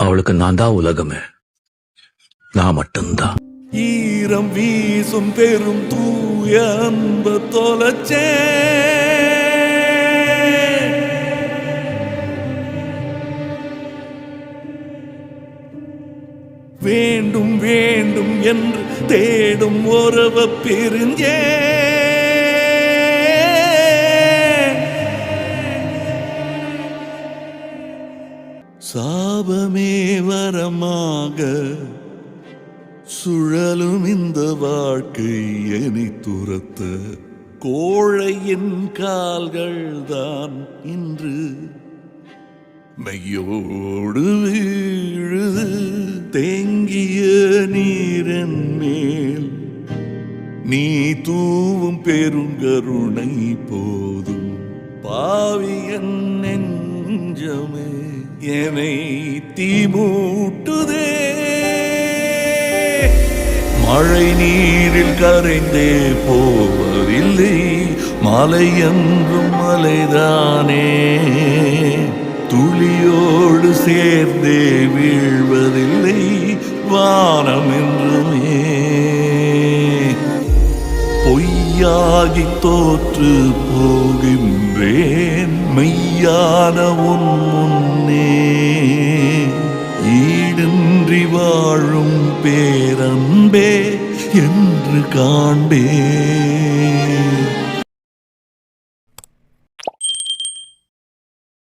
அவளுக்கு நான் தான் உலகமே. நான் மட்டும்தான். ஈரம் வீசும் பெரும் தூய அன்பு தொலைச்சே. வேண்டும் வேண்டும் என்று தேடும் உறவ பிரிஞ்சே சாபமே வரமாக சுழலும் இந்த வாழ்க்கை எனி துரத்த. கோழையின் கால்கள் தான் இன்று மெய்யோடு வீழுது. தேங்கிய நீரன் மேல் நீ தூவும் பெருங்கருணை போதும். பாவியன் நெஞ்சமே என்னை தீமூட்டுதே. மழை நீரில் கரைந்தே போவதில்லை மலை என்றும் மலைதானே. துளியோடு சேர்ந்தே வீழ்வதில்லை வானம் என்றுமே. பொய்யாகி தோற்று போகின்றேன் மெய்யான உன் முன் முன்னே ஈடின்றி வாழும் பேரன்பே என்று காண்பே.